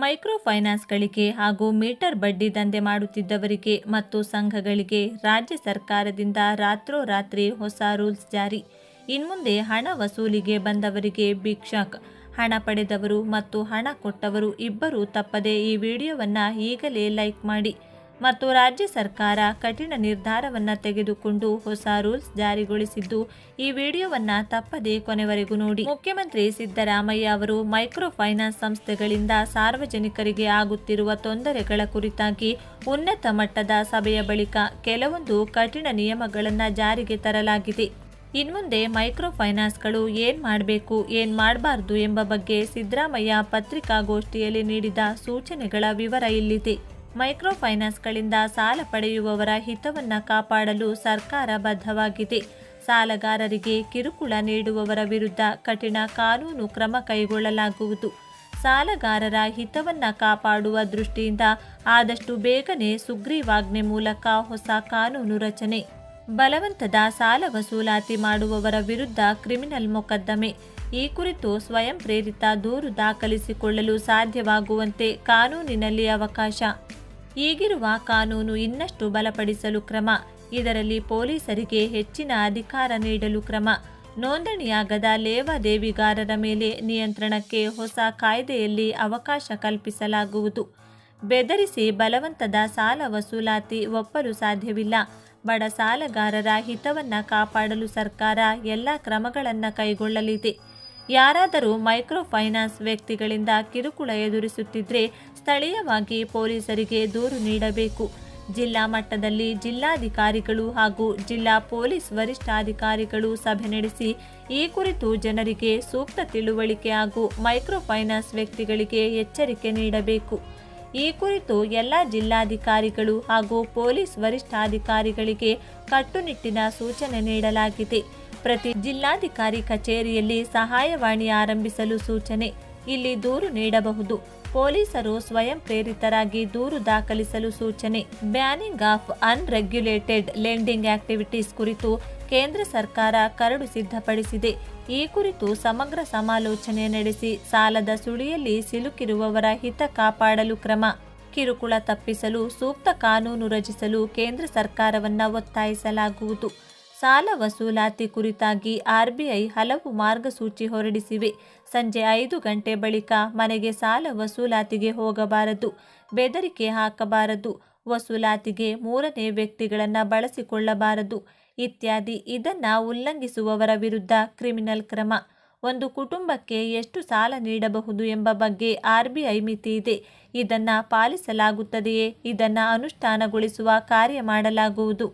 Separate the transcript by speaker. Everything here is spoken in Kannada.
Speaker 1: ಮೈಕ್ರೋ ಫೈನಾನ್ಸ್ಗಳಿಗೆ ಹಾಗೂ ಮೀಟರ್ ಬಡ್ಡಿ ದಂಧೆ ಮಾಡುತ್ತಿದ್ದವರಿಗೆ ಮತ್ತು ಸಂಘಗಳಿಗೆ ರಾಜ್ಯ ಸರ್ಕಾರದಿಂದ ರಾತ್ರೋರಾತ್ರಿ ಹೊಸ ರೂಲ್ಸ್ ಜಾರಿ. ಇನ್ಮುಂದೆ ಹಣ ವಸೂಲಿಗೆ ಬಂದವರಿಗೆ ಶಾಕ್ ಹಣ ಪಡೆದವರು ಮತ್ತು ಹಣ ಕೊಟ್ಟವರು ಇಬ್ಬರೂ ತಪ್ಪದೆ ಈ ವಿಡಿಯೋವನ್ನು ಈಗಲೇ ಲೈಕ್ ಮಾಡಿ. ಮತ್ತು ರಾಜ್ಯ ಸರ್ಕಾರ ಕಠಿಣ ನಿರ್ಧಾರವನ್ನು ತೆಗೆದುಕೊಂಡು ಹೊಸ ರೂಲ್ಸ್ ಜಾರಿಗೊಳಿಸಿದ್ದು, ಈ ವಿಡಿಯೋವನ್ನ ತಪ್ಪದೇ ಕೊನೆವರೆಗೂ ನೋಡಿ. ಮುಖ್ಯಮಂತ್ರಿ ಸಿದ್ದರಾಮಯ್ಯ ಅವರು ಮೈಕ್ರೋ ಫೈನಾನ್ಸ್ ಸಂಸ್ಥೆಗಳಿಂದ ಸಾರ್ವಜನಿಕರಿಗೆ ಆಗುತ್ತಿರುವ ತೊಂದರೆಗಳ ಕುರಿತಾಗಿ ಉನ್ನತ ಮಟ್ಟದ ಸಭೆಯ ಬಳಿಕ ಕೆಲವೊಂದು ಕಠಿಣ ನಿಯಮಗಳನ್ನು ಜಾರಿಗೆ ತರಲಾಗಿದೆ. ಇನ್ಮುಂದೆ ಮೈಕ್ರೋ ಫೈನಾನ್ಸ್ಗಳು ಏನ್ ಮಾಡಬೇಕು, ಏನ್ ಮಾಡಬಾರ್ದು ಎಂಬ ಬಗ್ಗೆ ಸಿದ್ದರಾಮಯ್ಯ ಪತ್ರಿಕಾಗೋಷ್ಠಿಯಲ್ಲಿ ನೀಡಿದ ಸೂಚನೆಗಳ ವಿವರ ಇಲ್ಲಿದೆ. ಮೈಕ್ರೋ ಫೈನಾನ್ಸ್ಗಳಿಂದ ಸಾಲ ಪಡೆಯುವವರ ಹಿತವನ್ನ ಕಾಪಾಡಲು ಸರ್ಕಾರ ಬದ್ಧವಾಗಿದೆ. ಸಾಲಗಾರರಿಗೆ ಕಿರುಕುಳ ನೀಡುವವರ ವಿರುದ್ಧ ಕಠಿಣ ಕಾನೂನು ಕ್ರಮ ಕೈಗೊಳ್ಳಲಾಗುವುದು. ಸಾಲಗಾರರ ಹಿತವನ್ನ ಕಾಪಾಡುವ ದೃಷ್ಟಿಯಿಂದ ಆದಷ್ಟು ಬೇಗನೆ ಸುಗ್ರೀವಾಜ್ಞೆ ಮೂಲಕ ಹೊಸ ಕಾನೂನು ರಚನೆ. ಬಲವಂತದ ಸಾಲ ವಸೂಲಾತಿ ಮಾಡುವವರ ವಿರುದ್ಧ ಕ್ರಿಮಿನಲ್ ಮೊಕದ್ದಮೆ. ಈ ಕುರಿತು ಸ್ವಯಂ ಪ್ರೇರಿತ ದೂರು ದಾಖಲಿಸಿಕೊಳ್ಳಲು ಸಾಧ್ಯವಾಗುವಂತೆ ಕಾನೂನಿನಲ್ಲಿ ಅವಕಾಶ. ಈಗಿರುವ ಕಾನೂನು ಇನ್ನಷ್ಟು ಬಲಪಡಿಸಲು ಕ್ರಮ. ಇದರಲ್ಲಿ ಪೊಲೀಸರಿಗೆ ಹೆಚ್ಚಿನ ಅಧಿಕಾರ ನೀಡಲು ಕ್ರಮ. ನೋಂದಣಿಯಾಗದ ಲೇವಾದೇವಿಗಾರರ ಮೇಲೆ ನಿಯಂತ್ರಣಕ್ಕೆ ಹೊಸ ಕಾಯ್ದೆಯಲ್ಲಿ ಅವಕಾಶ ಕಲ್ಪಿಸಲಾಗುವುದು. ಬೆದರಿಸಿ ಬಲವಂತದ ಸಾಲ ವಸೂಲಾತಿ ಒಪ್ಪಲು ಸಾಧ್ಯವಿಲ್ಲ. ಬಡ ಸಾಲಗಾರರ ಹಿತವನ್ನು ಕಾಪಾಡಲು ಸರ್ಕಾರ ಎಲ್ಲ ಕ್ರಮಗಳನ್ನು ಕೈಗೊಳ್ಳಲಿದೆ. ಯಾರಾದರೂ ಮೈಕ್ರೋ ಫೈನಾನ್ಸ್ ವ್ಯಕ್ತಿಗಳಿಂದ ಕಿರುಕುಳ ಎದುರಿಸುತ್ತಿದ್ದರೆ ಸ್ಥಳೀಯವಾಗಿ ಪೊಲೀಸರಿಗೆ ದೂರು ನೀಡಬೇಕು. ಜಿಲ್ಲಾ ಮಟ್ಟದಲ್ಲಿ ಜಿಲ್ಲಾಧಿಕಾರಿಗಳು ಹಾಗೂ ಜಿಲ್ಲಾ ಪೊಲೀಸ್ ವರಿಷ್ಠಾಧಿಕಾರಿಗಳು ಸಭೆ ನಡೆಸಿ ಈ ಕುರಿತು ಜನರಿಗೆ ಸೂಕ್ತ ತಿಳುವಳಿಕೆ ಹಾಗೂ ಮೈಕ್ರೋ ಫೈನಾನ್ಸ್ ವ್ಯಕ್ತಿಗಳಿಗೆ ಎಚ್ಚರಿಕೆ ನೀಡಬೇಕು. ಈ ಕುರಿತು ಎಲ್ಲ ಜಿಲ್ಲಾಧಿಕಾರಿಗಳು ಹಾಗೂ ಪೊಲೀಸ್ ವರಿಷ್ಠಾಧಿಕಾರಿಗಳಿಗೆ ಕಟ್ಟುನಿಟ್ಟಿನ ಸೂಚನೆ ನೀಡಲಾಗಿದೆ. ಪ್ರತಿ ಜಿಲ್ಲಾಧಿಕಾರಿ ಕಚೇರಿಯಲ್ಲಿ ಸಹಾಯವಾಣಿ ಆರಂಭಿಸಲು ಸೂಚನೆ. ಇಲ್ಲಿ ದೂರು ನೀಡಬಹುದು. ಪೊಲೀಸರು ಸ್ವಯಂ ಪ್ರೇರಿತರಾಗಿ ದೂರು ದಾಖಲಿಸಲು ಸೂಚನೆ. Banning of unregulated lending activities ಕುರಿತು ಕೇಂದ್ರ ಸರ್ಕಾರ ಕರಡು ಸಿದ್ಧಪಡಿಸಿದೆ. ಈ ಕುರಿತು ಸಮಗ್ರ ಸಮಾಲೋಚನೆ ನಡೆಸಿ ಸಾಲದ ಸುಳಿಯಲ್ಲಿ ಸಿಲುಕಿರುವವರ ಹಿತ ಕಾಪಾಡಲು ಕ್ರಮ. ಕಿರುಕುಳ ತಪ್ಪಿಸಲು ಸೂಕ್ತ ಕಾನೂನು ರಚಿಸಲು ಕೇಂದ್ರ ಸರ್ಕಾರವನ್ನು ಒತ್ತಾಯಿಸಲಾಗುವುದು. ಸಾಲ ವಸೂಲಾತಿ ಕುರಿತಾಗಿ ಆರ್ಬಿಐ ಹಲವು ಮಾರ್ಗಸೂಚಿ ಹೊರಡಿಸಿವೆ. ಸಂಜೆ ಐದು ಗಂಟೆ ಬಳಿಕ ಮನೆಗೆ ಸಾಲ ವಸೂಲಾತಿಗೆ ಹೋಗಬಾರದು, ಬೆದರಿಕೆ ಹಾಕಬಾರದು, ವಸೂಲಾತಿಗೆ ಮೂರನೇ ವ್ಯಕ್ತಿಗಳನ್ನು ಬಳಸಿಕೊಳ್ಳಬಾರದು ಇತ್ಯಾದಿ ಇದನ್ನು ಉಲ್ಲಂಘಿಸುವವರ ವಿರುದ್ಧ ಕ್ರಿಮಿನಲ್ ಕ್ರಮ. ಒಂದು ಕುಟುಂಬಕ್ಕೆ ಎಷ್ಟು ಸಾಲ ನೀಡಬಹುದು ಎಂಬ ಬಗ್ಗೆ ಆರ್ಬಿಐ ಮಿತಿ ಇದೆ. ಇದನ್ನು ಪಾಲಿಸಲಾಗುತ್ತದೆಯೇ? ಇದನ್ನು ಅನುಷ್ಠಾನಗೊಳಿಸುವ ಕಾರ್ಯ ಮಾಡಲಾಗುವುದು.